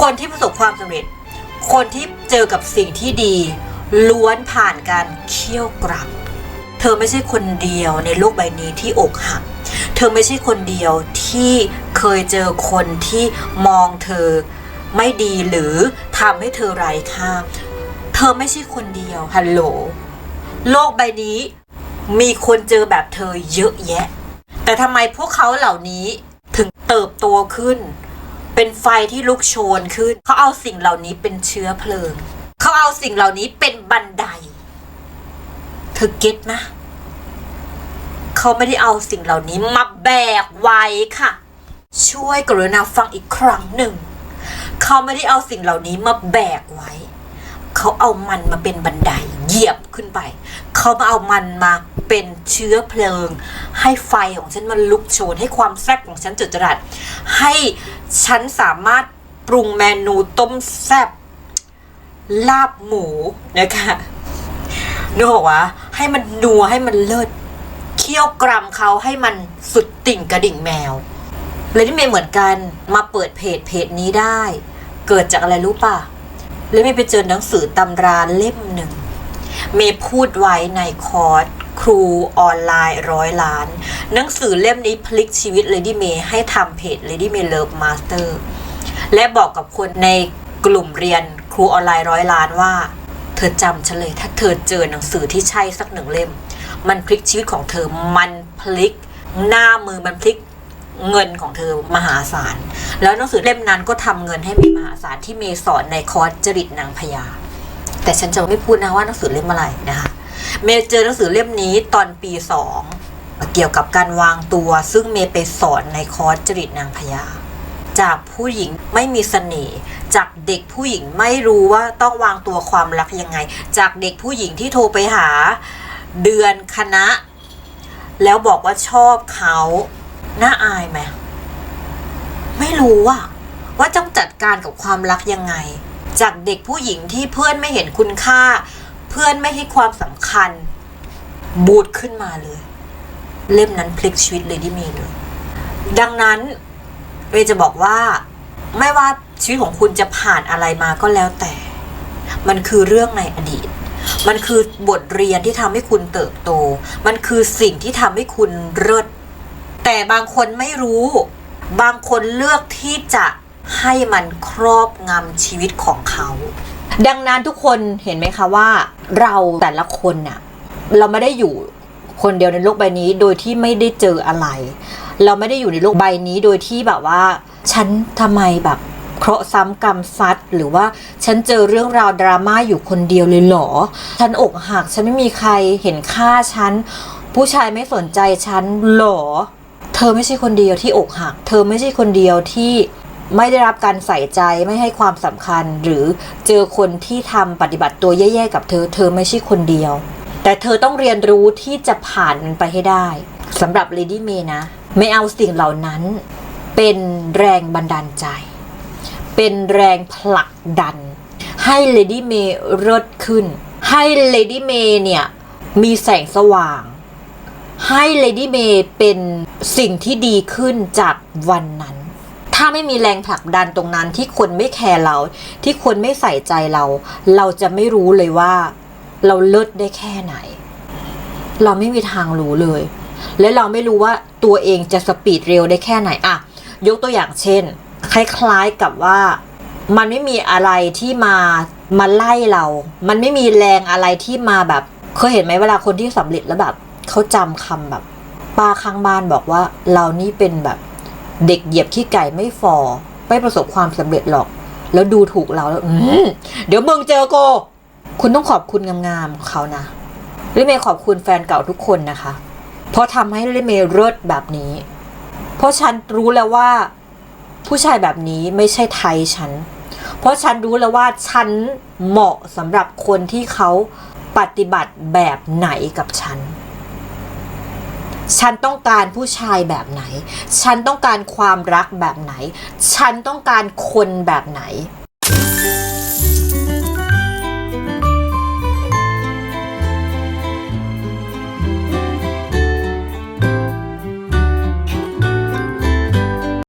คนที่ประสบความสำเร็จ คนที่เจอกับสิ่งที่ดี ล้วนผ่านการเคี่ยวกรับเธอไม่ใช่คนเดียวในโลกใบนี้ที่อกหัก เธอไม่ใช่คนเดียวที่เคยเจอคนที่มองเธอไม่ดีหรือทำให้เธอไร้ค่า เธอไม่ใช่คนเดียวฮัลโหล โลกใบนี้มีคนเจอแบบเธอเยอะแยะ แต่ทำไมพวกเขาเหล่านี้ถึงเติบโตขึ้น เป็นไฟที่ลุกโชนขึ้น เขาเอาสิ่งเหล่านี้เป็นเชื้อเพลิง เขาเอาสิ่งเหล่านี้เป็นบันไดเธอเก็ตนะ เขาไม่ได้เอาสิ่งเหล่านี้มาแบกไว้ค่ะ ช่วยกรุณาฟังอีกครั้งหนึ่ง เขาไม่ได้เอาสิ่งเหล่านี้มาแบกไว้ เขาเอามันมาเป็นบันไดเหยียบขึ้นไป เขามาเอามันมา เป็นเชื้อเพลิง ให้ไฟของฉันมันลุกโชน ให้ความแซ่บของฉันจุดจรัสให้ฉันสามารถปรุงเมนูต้มแซ่บลาบหมูนะคะนึกออกวะให้มันนัวให้มันเลิศเคี่ยวกรำเขาให้มันสุดติ่งกระดิ่งแมวเลยที่เมย์เหมือนกันมาเปิดเพจเพจนี้ได้ เกิดจากอะไรรู้ป่ะเลยเมย์ไปเจอหนังสือตำราเล่มหนึ่ง เมย์พูดไว้ในคอร์ส ครูออนไลน์ร้อยล้าน หนังสือเล่มนี้พลิกชีวิต Lady May ให้ทำเพจ Lady May Love Master และบอกกับคนในกลุ่มเรียนครูออนไลน์ร้อยล้านว่า เธอจำฉันเลย ถ้าเธอเจอหนังสือที่ใช่สักหนึ่งเล่ม มันพลิกชีวิตของเธอมันพลิกหน้ามือมันพลิกเงินของเธอมหาศาล แล้วหนังสือเล่มนั้นก็ทำเงินให้เมย์มหาศาลที่เมย์สอนในคอร์สจริตนางพญาแต่ฉันจะไม่พูดนะว่าหนังสือเล่มอะไรนะคะ เมย์เจอหนังสือเล่มนี้ตอนปีสองเกี่ยวกับการวางตัว ซึ่งเมย์ไปสอนในคอร์สจริตนางพญาจากผู้หญิงไม่มีเสน่ห์จากเด็กผู้หญิงไม่รู้ว่าต้องวางตัวความรักยังไง จากเด็กผู้หญิงที่โทรไปหาเดือนคณะ แล้วบอกว่าชอบเขาน่าอายไหมไม่รู้อะว่าต้องจัดการกับความรักยังไง จากเด็กผู้หญิงที่เพื่อนไม่เห็นคุณค่า เพื่อนไม่ให้ความสำคัญ บูดขึ้นมาเลย เล่มนั้นพลิกชีวิตเลยที่มีเลย ดังนั้นเวจะบอกว่า ไม่ว่าชีวิตของคุณจะผ่านอะไรมาก็แล้วแต่ มันคือเรื่องในอดีต มันคือบทเรียนที่ทำให้คุณเติบโต มันคือสิ่งที่ทำให้คุณเลิศแต่บางคนไม่รู้ บางคนเลือกที่จะ ให้มันครอบงำชีวิตของเขา ดังนั้นทุกคนเห็นไหมคะว่า เราแต่ละคนน่ะเราไม่ได้อยู่คนเดียวในโลกใบนี้โดยที่ไม่ได้เจออะไร เราไม่ได้อยู่ในโลกใบนี้โดยที่แบบว่า ฉันทำไมแบบเคราะห์ซ้ำกรรมซัดหรือว่าฉันเจอเรื่องราวดราม่าอยู่คนเดียวเลยเหรอ ฉันอกหักฉันไม่มีใครเห็นค่าฉัน ผู้ชายไม่สนใจฉันเหรอ เธอไม่ใช่คนเดียวที่อกหัก เธอไม่ใช่คนเดียวที่ ไม่ได้รับการใส่ใจไม่ให้ความสำคัญ หรือเจอคนที่ทำปฏิบัติตัวแย่ๆกับเธอ เธอไม่ใช่คนเดียว แต่เธอต้องเรียนรู้ที่จะผ่านมันไปให้ได้สำหรับ Lady May นะ ไม่เอาสิ่งเหล่านั้น เป็นแรงบันดาลใจ เป็นแรงผลักดัน ให้ Lady May เลิศขึ้น ให้ Lady May เนี่ย มีแสงสว่าง ให้ Lady May เป็นสิ่งที่ดีขึ้นจากวันนั้น ถ้าไม่มีแรงผลักดันตรงนั้นที่คนไม่แคร์เรา ที่คนไม่ใส่ใจเรา เราจะไม่รู้เลยว่า เราเลิศได้แค่ไหน เราไม่มีทางรู้เลย และเราไม่รู้ว่าตัวเองจะสปีดเร็วได้แค่ไหนอะยกตัวอย่างเช่น คล้ายๆกับว่ามันไม่มีอะไรที่มามาไล่เรา มันไม่มีแรงอะไรที่มาแบบเคยเห็นไหมเวลาคนที่สำเร็จแล้วแบบเขาจำคำแบบป้าข้างบ้านบอกว่าเรานี่เป็นแบบ เด็กเหยียบขี้ไก่ไม่ฟอไม่ประสบความสำเร็จหรอก แล้วดูถูกเราแล้วเดี๋ยวมึงเจอโก คุณต้องขอบคุณงามๆเขานะลิเมย์ขอบคุณแฟนเก่าทุกคนนะคะ เพราะทำให้ลิเมย์เลิศแบบนี้ เพราะฉันรู้แล้วว่า ผู้ชายแบบนี้ไม่ใช่ไทยฉัน เพราะฉันรู้แล้วว่าฉันเหมาะสำหรับคนที่เขาปฏิบัติแบบไหนกับฉัน ฉันต้องการผู้ชายแบบไหน ฉันต้องการความรักแบบไหน ฉันต้องการคนแบบไหน